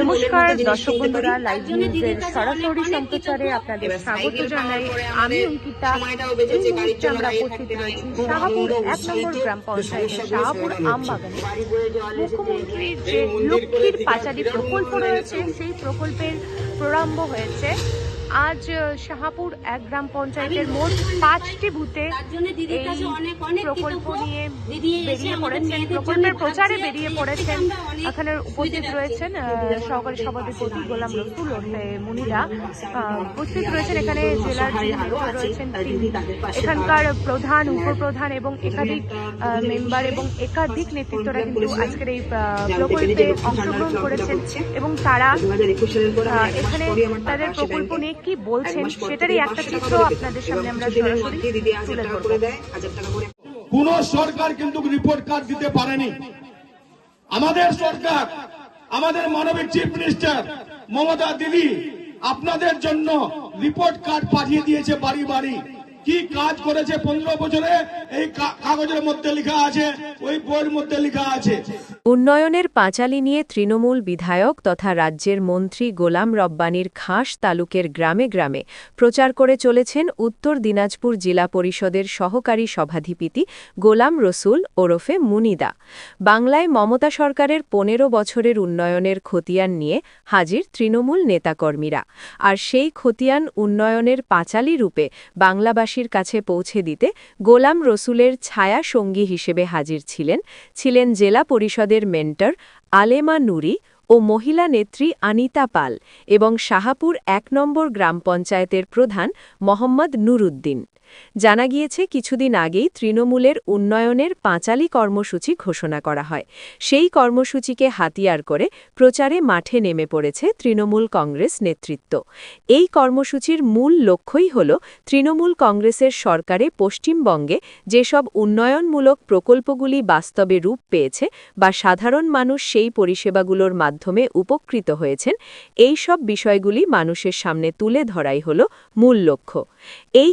নমস্কার দর্শক বন্ধুরা লাইভ নিউজের সরাসরি সম্প্রচারে আপনাদের স্বাগত জানাই। আমি অঙ্কিতা আমরা উপস্থিত রয়েছি শাহপুর এক নম্বর গ্রাম পঞ্চায়েতের শাহপুর আমবাগানে। মুখ্যমন্ত্রীর যে লক্ষ্মীর পাচারি প্রকল্প রয়েছে সেই প্রকল্পের প্রারম্ভ হয়েছে। আজ শাহাপুর এক গ্রাম পঞ্চায়েতের মোট পাঁচটি বুথে এই প্রকল্প নিয়ে বেরিয়ে পড়েছেন। প্রকল্পের প্রচারে বেরিয়ে পড়েছেন এখানে উপস্থিত রয়েছেন সহকারী সভাধিপতি গোলাম রসুল ওরফে মুনিরা। উপস্থিত রয়েছেন এখানে জেলার রয়েছেন এখানকার প্রধান উপপ্রধান এবং একাধিক মেম্বার এবং একাধিক নেতৃত্বরা কিন্তু আজকের এই প্রকল্পে অংশগ্রহণ করেছেন এবং তারা 2021 সালের পরে আহ, আমার এক মাস এখানে তাদের প্রকল্প নিয়ে কি বলছেন? সেটারই একটা চিত্র আপনাদের সামনে আমরা সরাসরি তুলে ধরবো। কোন সরকার কিন্তু রিপোর্ট কার্ড দিতে পারেনি। আমাদের সরকার আমাদের মানবিক চিফ মিনিস্টার মমতা দিদি আপনাদের জন্য রিপোর্ট কার্ড পাঠিয়ে দিয়েছে বাড়ি বাড়ি। কি কাজ করেছে পনেরো বছরে? এই কাগজের মধ্যে লেখা আছে, ওই বইয়ের মধ্যে লেখা আছে। উন্নয়নের পাঁচালী নিয়ে তৃণমূল বিধায়ক তথা রাজ্যের মন্ত্রী গোলাম রব্বানীর খাস তালুকের গ্রামে গ্রামে প্রচার করে চলেছেন উত্তর দিনাজপুর জেলা পরিষদের সহকারী সভাধিপতি গোলাম রসুল ওরফে মুনিদা। বাংলায় মমতা সরকারের পনেরো বছরের উন্নয়নের খতিয়ান নিয়ে হাজির তৃণমূল নেতাকর্মীরা। আর সেই খতিয়ান উন্নয়নের পাঁচালী রূপে বাংলাবাসীর কাছে পৌঁছে দিতে গোলাম রসুলের ছায়া সঙ্গী হিসেবে হাজির ছিলেন ছিলেন জেলা পরিষদের মেন্টর আলেমা নুরি ও মহিলা নেত্রী আনিতা পাল এবং শাহাপুর এক নম্বর গ্রাম পঞ্চায়েতের প্রধান মোহাম্মদ নুরুদ্দিন। জানা গিয়েছে, কিছুদিন আগেই তৃণমূলের উন্নয়নের পাঁচালি কর্মসূচি ঘোষণা করা হয়। সেই কর্মসূচিকে হাতিয়ার করে প্রচারে মাঠে নেমে পড়েছে তৃণমূল কংগ্রেস নেতৃত্ব। এই কর্মসূচির মূল লক্ষ্যই হল তৃণমূল কংগ্রেসের সরকারে পশ্চিমবঙ্গে যেসব উন্নয়নমূলক প্রকল্পগুলি বাস্তবে রূপ পেয়েছে বা সাধারণ মানুষ সেই পরিষেবাগুলোর মাধ্যমে উপকৃত হয়েছেন, এই সব বিষয়গুলি মানুষের সামনে তুলে ধরাই হল মূল লক্ষ্য। এই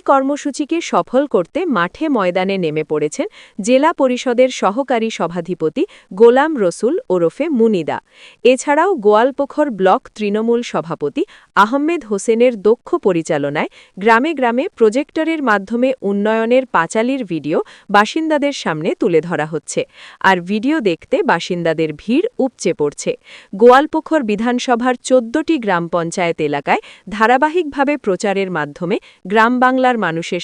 কর্মসূচিকে সফল করতে মাঠে ময়দানে নেমে পড়েছেন জেলা পরিষদের সহকারী সভাধিপতি গোলাম রসুল ওরফে মুনিদা। এছাড়াও গোয়ালপোখর ব্লক তৃণমূল সভাপতি আহমেদ হোসেনের দক্ষ পরিচালনায় গ্রামে গ্রামে প্রজেক্টরের মাধ্যমে উন্নয়নের পাঁচালির ভিডিও বাসিন্দাদের সামনে তুলে ধরা হচ্ছে। আর ভিডিও দেখতে বাসিন্দাদের ভিড় উপচে পড়ছে। গোয়ালপোখর বিধানসভার চোদ্দটি গ্রাম পঞ্চায়েত এলাকায় ধারাবাহিকভাবে প্রচারের মাধ্যমে গ্রাম বাংলার মানুষের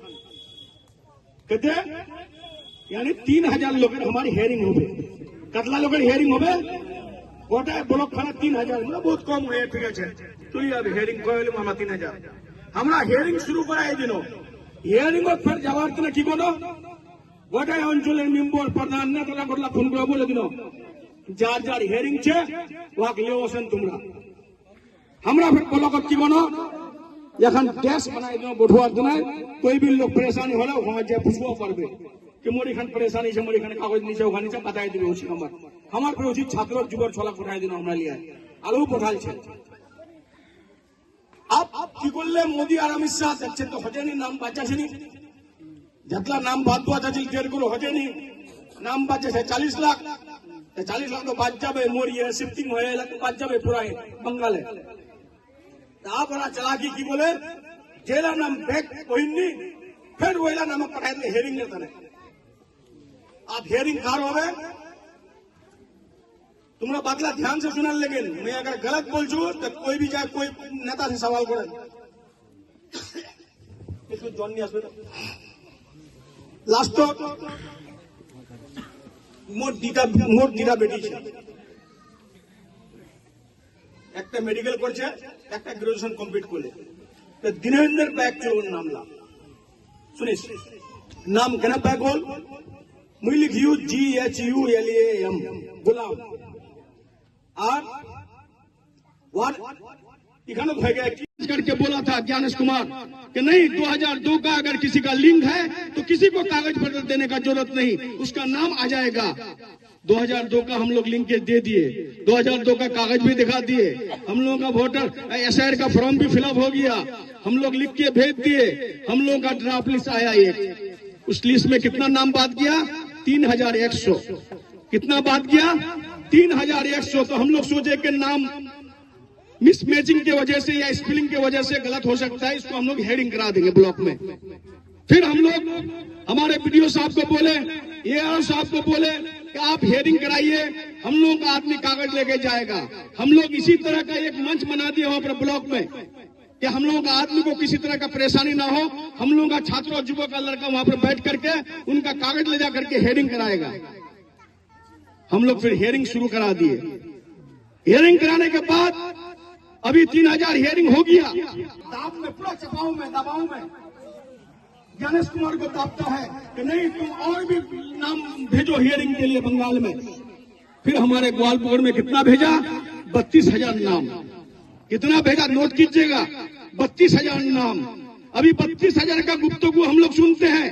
कितने यानी तीन हजार लोग हमारी हेयरिंग हो कतला लोग हेयरिंग हो গোটা ব্লক খানা তিন হাজার মানে বহুত কম হয়ে ঠিক আছে তুই আর হেয়ারিং করলাম আমরা তিন হাজার আমরা হিয়ারিং শুরু করা এই দিন হিয়ারিং ও ফের যাওয়ার তো কি করো গোটাই অঞ্চলের মেম্বর প্রধান নেতারা গোটলা ফোন করে বলে দিন যার যার হিয়ারিং ছে ওয়াক লিও আসেন তোমরা আমরা ফের ব্লক কি বলো এখন ড্যাশ বানাই দিন বঠুয়ার দিনে कोई भी लोग परेशानी হলে ওখানে যে পুষবো পারবে कि मोर एखान परेशानी है मोर एखाने कागज नीचे ओखाने से बताई दिबे उसी हमर हमार पे उचित छात्र जुगर ছলা পঠাই দিন আমরা লিয়া আলো পঠাল ছে আপ কি করলে মোদি আর অমিত শাহ দেখছেন তো হজেনি নাম বাঁচাছেনি যেতলা নাম বাদ বাঁচা ছিল দেড় গুলো হজেনি নাম বাঁচেছে চালিশ লাখ চালিশ লাখ তো বাদ যাবে মোর ইয়ে শিফটিং হয়ে এলে তো বাদ যাবে পুরাই বাঙ্গালে তারপরে চালাকি কি বলে জেলা নাম ব্যাগ কহিনি ফের ওইলা নাম পাঠাই দিলে হেরিং ने तने आप हेयरिंग कार होवे तुमरा बातला ध्यान से सुनल लेकिन मैं अगर गलत बोल छू तो कोई भी जाए कोई नेता से सवाल करे इसको जॉन नहीं আসবে লাস্ট মোট দিটা মোট দিটা বেটি ছিল একটা মেডিকেল করছে একটা গ্রাজুয়েশন কমপ্লিট করলে তো দিনেন্দ্র ব্যাগ চলুন নামলা শুনিস নাম কেন ব্যাগ হল মুই লিখিউ G H U L A M Ghulam R ward इखानत हो गया कि- करके बोला था ज्ञानेश कुमार कि नहीं 2002 का अगर किसी का लिंक है तो किसी को कागज पत्र देने का जरूरत नहीं उसका नाम आ जाएगा 2002 का हम लोग लिंकेज दे दिए। 2002 का कागज़ भी दिखा दिए। हम लोगों का वोटर एस का फॉर्म भी फिलअप हो गया। हम लोग लिख के भेज दिए। हम लोगों का ड्राफ्ट लिस्ट आया एक। उस लिस्ट में कितना नाम बात किया? तीन हज़ार एक सौ। कितना बात किया? तीन हज़ार एक सौ। तो हम लोग सोचे कि नाम मिसमैचिंग के वजह से या स्पेलिंग की वजह से गलत हो सकता है। इसको हम लोग हेडिंग करा देंगे ब्लॉक में। फिर हम लोग, हमारे वीडियो साहब को बोले ए साहब को बोले कि आप हेयरिंग कराइए, हम लोगों का आदमी कागज़ लेके जाएगा। हम लोग इसी तरह का एक मंच बना दिए वहाँ पर ब्लॉक में, कि हम लोगों का आदमी को किसी तरह का परेशानी ना हो। हम लोगों का छात्र और युवक का लड़का वहाँ पर बैठ करके उनका कागज़ ले जा करके हेयरिंग कराएगा। हम लोग फिर हेयरिंग शुरू करा दिए। हेयरिंग कराने के बाद अभी तीन हज़ार हेयरिंग हो गया। दाब में पूरा चपाऊ में, दबाव में। ज्ञानेश कुमार को दाबता है कि नहीं, तुम और भी नाम भेजो हियरिंग के लिए बंगाल में। फिर हमारे ग्वालपुर में कितना भेजा? बत्तीस हज़ार नाम। कितना भेजा? नोट कीजिएगा। बत्तीस हज़ार नाम। अभी बत्तीस हज़ार का गुप्तगु हम लोग सुनते हैं।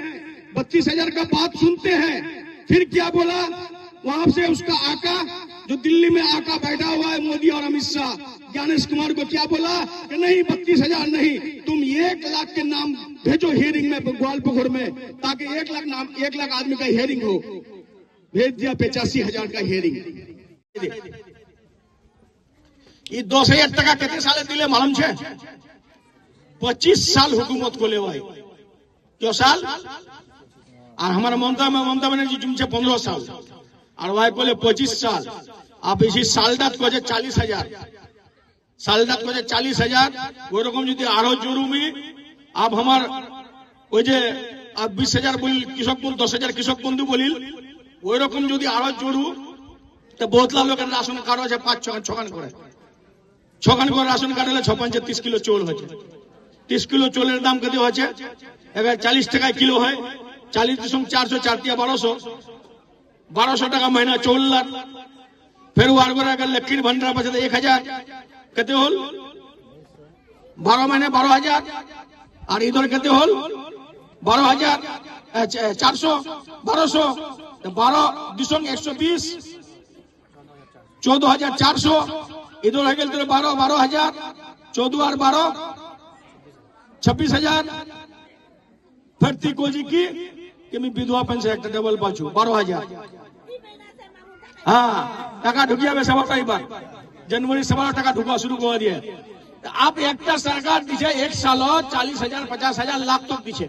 बत्तीस हज़ार का बात सुनते हैं। फिर क्या बोला? वहाँ से उसका आका, जो दिल्ली में आका बैठा हुआ है मोदी और अमित शाह, ज्ञानेश कुमार को क्या बोला? कि नहीं, बत्तीस हज़ार नहीं, तुम एक लाख के नाम भेजो हियरिंग में ग्वालपुर में, ताकि एक लाख नाम, एक लाख आदमी का हियरिंग हो। भेज दिया पचासी हज़ार का हियरिंग दस हज़ार टका कितने साले दिले मालूम छे? पच्चीस साल हुकूमत को लेवाई क्यों साल? और हमारा ममता में ममता बनर्जी जुमছে पंद्रह साल। और वाई को पच्चीस साल। आप इसी सालदात को चालीस हज़ार। সাড়ে সাত করে চালিশ হাজার ওই যদি আরও জরুরি আব আমার ওই যে বিশ হাজার বলি, কৃষক বন্ধু, দশ হাজার কৃষক বন্ধু বলিল ওই রকম যদি আরও জরু তো বহুতলা লোকের রাশন কার্ড আছে, পাঁচ ছখান ছখান করে। ছখান করে রাশন কার্ড হলে ছ পাঁচে তিরিশ কিলো চোল হয়েছে। তিরিশ কিলো চোলের দাম কত হয়েছে? এবার চালিশ টাকায় কিলো হয়। চালিশ দুশো চারশো চার তিয়া বারোশো। বারোশো টাকা মাইনা চোল লাগ ফের ওয়ার করে লক্ষ্মীর ভান্ডার পাশে এক হাজার। हजार कहते होल बारह महीने बारह हजार और इधर कहते होल बारह हजार चार सौ बारह सौ बारह दुसंग एक सौ बीस चौदह हजार चार सौ इधर है गए बारह बारह हजार चौदह और बारह छब्बीस हजार फिर तीको जी की कि मैं विधवा पेंशन एक डबल पाचू बारह हजार হ্যাঁ টাকা ঢুকিয়াবে সবাটা এবার জানুয়ারি সবার টাকা ঢুকা শুরু করে দিয়ে আপ একটা সরকার দিছে এক সাল চালিশ হাজার পচাশ হাজার লাখ তক দিছে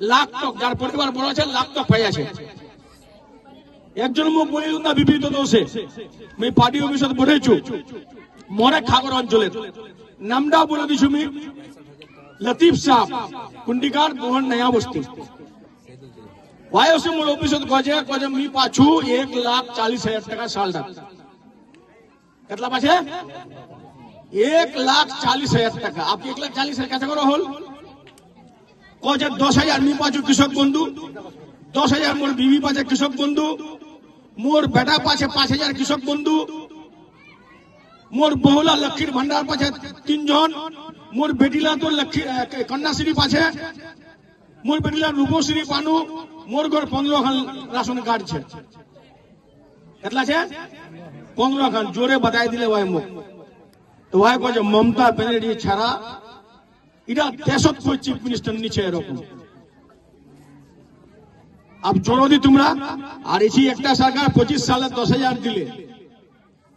লাখ তক যার পরিবার বড় আছে লাখ তক পাই একজন মু বলি না বিবৃত দোষে আমি পার্টি অফিসত বলেছু মরে খাগর অঞ্চলের নামটা বলে দিছু আমি লতিফ সাহ কুন্ডিকার মোহন নয়া বস্তি વાયુ શું ઓફિસ કોજે કોજે મી પાછું એક લાખ ચાલીસ હજાર ટકા સાલ કેટલા પાછે એક લાખ ચાલીસ হাজার টাকা আপনি এক লাখ চালিশ হাজার কাছে করো হল কজে দশ হাজার মি পাছু কৃষক বন্ধু দশ হাজার মোর বিবি পাছে কৃষক বন্ধু মোর বেটা পাছে পাঁচ হাজার কৃষক বন্ধু মোর বহুলা লক্ষ্মীর ভান্ডার পাছে তিনজন মোর বেটিলা তো লক্ষ্মী কন্যাশ্রী পাছে মোর বেটিলা রূপশ্রী পানু মোর ঘর পনেরো খান রাশন কার্ড છે કેટલા છે পনেরো খান জোরে বাতাই দিলে ভাই মুখ তো ভাই কয়ে মমতা ব্যানার্জি ছাড়া এটা দেশত কই চিফ মিনিস্টার নিচে এরকম আব জোড়ো দি তোমরা আর এসি একটা সরকার পঁচিশ সালে দশ হাজার দিলে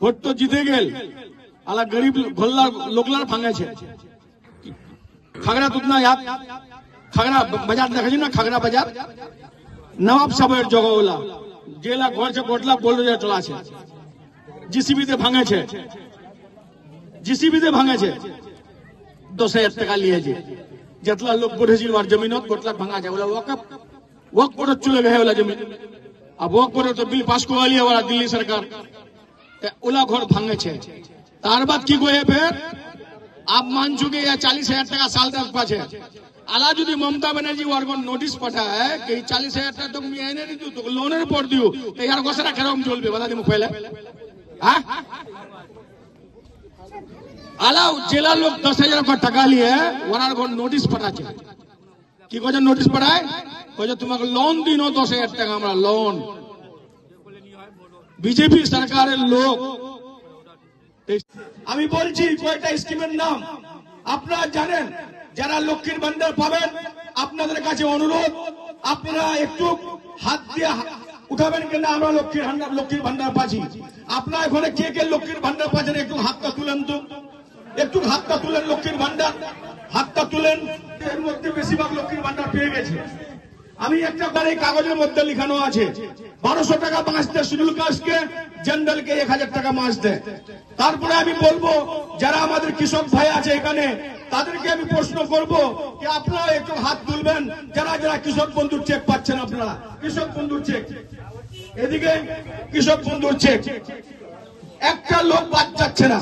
ভোট তো জিতে গেল আলা গরিব ভোল্লার লোকলার ভাঙেছে খাগড়া তুতনা ইয়াদ খাগড়া বাজার দেখেছি না খাগড়া বাজার নবাব সাহেবের জগওলা জেলা ঘর છે গোটলা বোলরোজা চলা আছে। জিসিবিতে ভাঙেছে। জিসিবিতে ভাঙেছে। দশ হাজার টাকা লিয়েছে। যেতলা লোক বসেছিল আর জমিনত গোটলা ভাঙা যায় বলে ওয়াকফ ওয়াক করে চলে গেছে ওলা জমি আর ওয়াক করে তো বিল পাস করে লিয়ে ওরা দিল্লি সরকার। ওলা ঘর ভাঙেছে। তার বাদ কি কয়ে ফের? आप मान चुके या चालीस हजार टका साल तक पाछे আলা যদি মমতা ব্যানার্জি ওয়ার্গ নোটিশ পাঠায় কি চালিশ হাজার টাকা তো আমি এনে দিও তো লোনের পর দিও তো ইয়ার গোসরা কেরম চলবে বলা দিমু পহলে হ্যাঁ আলাও জেলা লোক দশ হাজার করে টাকা নিয়ে ওনার ঘর নোটিশ পাঠাচ্ছে কি করছে নোটিশ পাঠায় কইছে তোমাকে লোন দিন দশ হাজার টাকা আমরা লোন বিজেপি সরকারের লোক আমি বলছি কয়েকটা স্কিমের নাম। আপনারা জানেন, যারা লক্ষ্মীর ভান্ডার পাবেন, আপনাদের কাছে অনুরোধ, আপনারা একটু হাত দিয়ে উঠাবেন কেন আমরা লক্ষ্মীর লক্ষ্মীর ভান্ডার পাচ্ছি। আপনার এখানে কে কে লক্ষ্মীর ভান্ডার পাচ্ছেন, একটু হাতটা তুলেন তো। একটু হাতটা তুলেন লক্ষ্মীর ভান্ডার। হাতটা তুলেন। এর মধ্যে বেশিরভাগ লক্ষ্মীর ভান্ডার পেয়ে গেছে। আমি একটা করে কাগজের মধ্যে লিখানো আছে। বারোশো টাকা দেয় শিডিউল কাস্টকে জেনারেলকে এক হাজার টাকা মাস দেয়। তারপরে আমি বলব, যারা আমাদের কৃষক ভাই আছে এখানে, তাদেরকে আমি প্রশ্ন করব যে আপনারা একটু হাত তুলবেন, যারা যারা কৃষক বন্ধুর চেক পাচ্ছেন আপনারা। কৃষক বন্ধুর চেক এদিকে কৃষক বন্ধুর চেক একটা লোক বাদ যাচ্ছে না।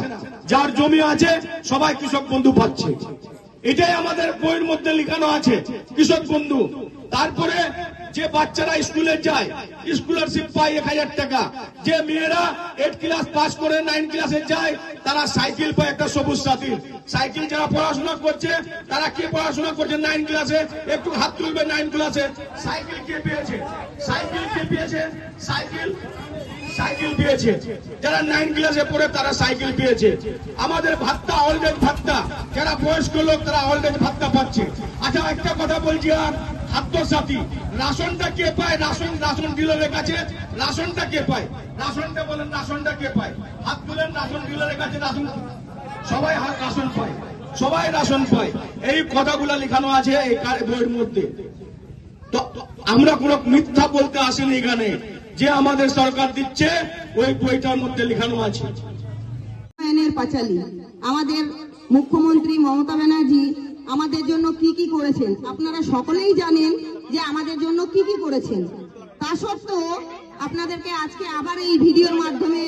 যার জমি আছে, সবাই কৃষক বন্ধু পাচ্ছে। এটাই আমাদের বইয়ের মধ্যে লেখানো আছে, কৃষক বন্ধু। তারপরে যে বাচ্চারা স্কুলে যায়, স্কলারশিপ পায় এক হাজার টাকা। যে মেয়েরা এইট ক্লাস পাস করে নাইন ক্লাসে যায়, তারা সাইকেল পায় একটা সবুজ সাথী। সাইকেল যারা পড়াশোনা করছে, তারা কে পড়াশোনা করছে নাইন ক্লাসে একটু হাত তুলবে নাইন ক্লাসে সাইকেল কে পেয়েছে? সাইকেল কে পেয়েছে? সাইকেল? সাইকেল পেয়েছে। যারা নাইন ক্লাসে পড়ে, তারা সাইকেল পেয়েছে। আমাদের ভাত্তা অলরেজ ভাত্তা যারা বয়স্ক লোক, তারা অলরেজ ভাত্তা পাচ্ছে। আচ্ছা একটা কথা বলছি আর। খাদ্য সাথী রাশনটা কে পায়? রাশন রাশন ডিলারের কাছে। রাশনটা কে পায়? রাশনটা বলেন, রাশনটা কে পায়? হাত তুলেন, রাশন ডিলারের কাছে রাশন সবাই হাত রাশন পায়। সবাই রাশন পায়। এই কথাগুলো লেখানো আছে এই বইয়ের মধ্যে। তো আমরা কোনো মিথ্যা বলতে আসেনি এখানে। যে আমাদের সরকার দিচ্ছে, ওই বইটার মধ্যে লেখানো আছে। পাঁচালী। আমাদের মুখ্যমন্ত্রী মমতা ব্যানার্জি আমাদের জন্য কি কি করেছেন? আপনারা সকলেই জানেন যে আমাদের জন্য কি কি করেছেন। তা সত্ত্বেও আপনাদেরকে আজকে আবার এই ভিডিওর মাধ্যমে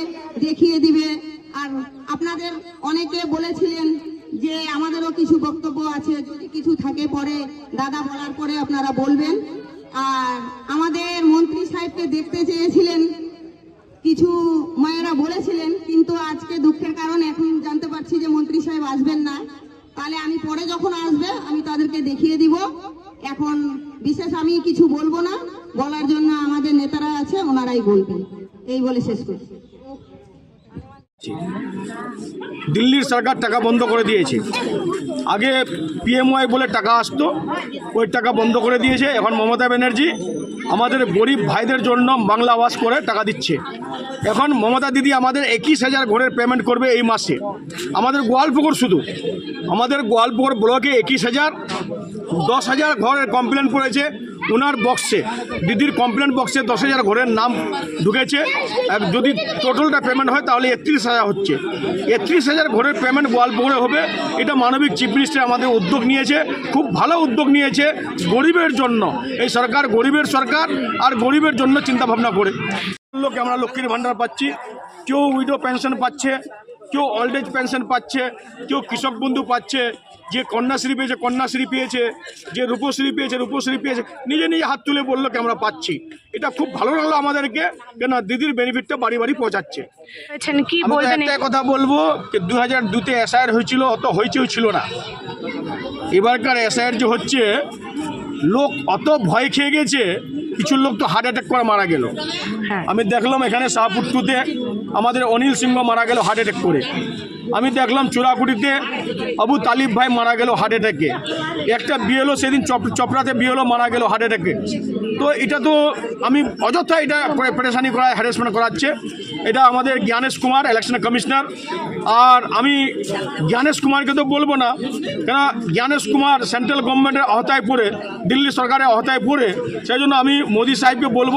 দেখিয়ে দিবে। আর আপনাদের অনেকে বলেছিলেন যে আমাদেরও কিছু বক্তব্য আছে, যদি কিছু থাকে পরে দাদা বলার পরে আপনারা বলবেন। আর আমাদের মন্ত্রী সাহেবকে দেখতে চেয়েছিলেন, কিছু মায়েরা বলেছিলেন, কিন্তু আজকে দুঃখের কারণ এখন জানতে পারছি যে মন্ত্রী সাহেব আসবেন না। আমি পরে যখন আসবে, আমি তাদেরকে দেখিয়ে দিব। এখন বিশেষ আমি কিছু বলব না, বলার জন্য আমাদের নেতারা আছে, ওনারাই বলবেন। এই বলে শেষ করছি। দিল্লির সরকার টাকা বন্ধ করে দিয়েছে। আগে পিএমওয়াই বলে টাকা আসতো, ওই টাকা বন্ধ করে দিয়েছে। এখন মমতা ব্যানার্জি আমাদের গরিব ভাইদের জন্য বাংলা আবাস করে টাকা দিচ্ছে। এখন মমতা দিদি আমাদের একিশ হাজার ঘরের পেমেন্ট করবে এই মাসে। আমাদের গোয়ালপুকুর শুধু। আমাদের গোয়ালপুকুর ব্লকে একিশ হাজার, দশ হাজার ঘরের কমপ্লেন করেছে। ওনার বক্সে দিদির কমপ্লেন বক্সে দশ হাজার ঘরের নাম ঢুকেছে। যদি টোটালটা পেমেন্ট হয়, তাহলে একত্রিশ হাজার হচ্ছে। একত্রিশ হাজার ঘরের পেমেন্ট গোয়ালপুরে হবে। এটা মানবিক চিফ মিনিস্টার আমাদের উদ্যোগ নিয়েছে। খুব ভালো উদ্যোগ নিয়েছে গরিবের জন্য। এই সরকার গরিবের সরকার আর গরিবের জন্য চিন্তা ভাবনা করে। লোকে আমরা লক্ষ্মীর ভাণ্ডার পাচ্ছি। কেউ উইডো পেনশন পাচ্ছে। কেউ ওল্ড এজ পেনশন পাচ্ছে কেউ কৃষক বন্ধু পাচ্ছে যে কন্যাশ্রী পেয়েছে কন্যাশ্রী পেয়েছে যে রূপশ্রী পেয়েছে রূপশ্রী পেয়েছে নিজে নিজে হাত তুলে বলল কি আমরা পাচ্ছি। এটা খুব ভালো লাগল আমাদেরকে কেন দিদির বেনিফিটটা বাড়ি বাড়ি পৌঁছাচ্ছে। একটাই কথা বলব যে দু হাজার দুতে এসআইআর হয়েছিল অত হয়েছেও ছিল না। এবারকার এসআইআর যে হচ্ছে লোক অত ভয় খেয়ে গেছে কিছু লোক তো হার্ট অ্যাটাক করে মারা গেল। হ্যাঁ। আমি দেখলাম এখানে শাহপুট্টুতে আমাদের অনিল সিংহ মারা গেল হার্ট অ্যাটাক করে। আমি দেখলাম চোরাকুটিতে আবু তালিব ভাই মারা গেল হার্ট অ্যাটাকে একটা বিয়ে হলো সেদিন চপ চপড়াতে বিএলও মারা গেল হার্ট অ্যাটাকে তো এটা তো আমি অযথা এটা পরেশানি করা হ্যারাসমেন্ট করাচ্ছে। এটা আমাদের জ্ঞানেশ কুমার ইলেকশন কমিশনার আর আমি জ্ঞানেশ কুমারকে তো বলব না কেন জ্ঞানেশ কুমার সেন্ট্রাল গভর্নমেন্টের আওতায় পড়ে, দিল্লি সরকারের আওতায় পড়ে, সেই জন্য আমি মোদি সাহেবকে বলব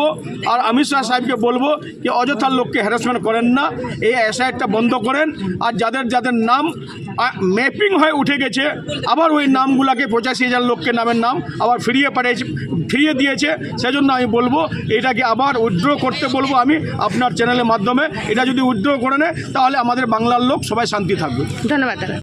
আর অমিত শাহ সাহেবকে বলব যে অযথা লোককে হ্যারাসমেন্ট করেন না, এই এসআইটা বন্ধ করেন। আর যাদের যাদের নাম ম্যাপিং হয়ে উঠে গেছে, আবার ওই নামগুলাকে পঁচাশি হাজার লোককে নামের নাম আবার ফিরিয়ে পাঠিয়েছে, ফিরিয়ে দিয়েছে সেজন্য আমি বলব এটাকে আবার উইথড্র করতে বলব আমি আপনার চ্যানেলের মাধ্যমে। এটা যদি উদ্যোগ করে নেয় তাহলে আমাদের বাংলার লোক সবাই শান্তি থাকবে। ধন্যবাদ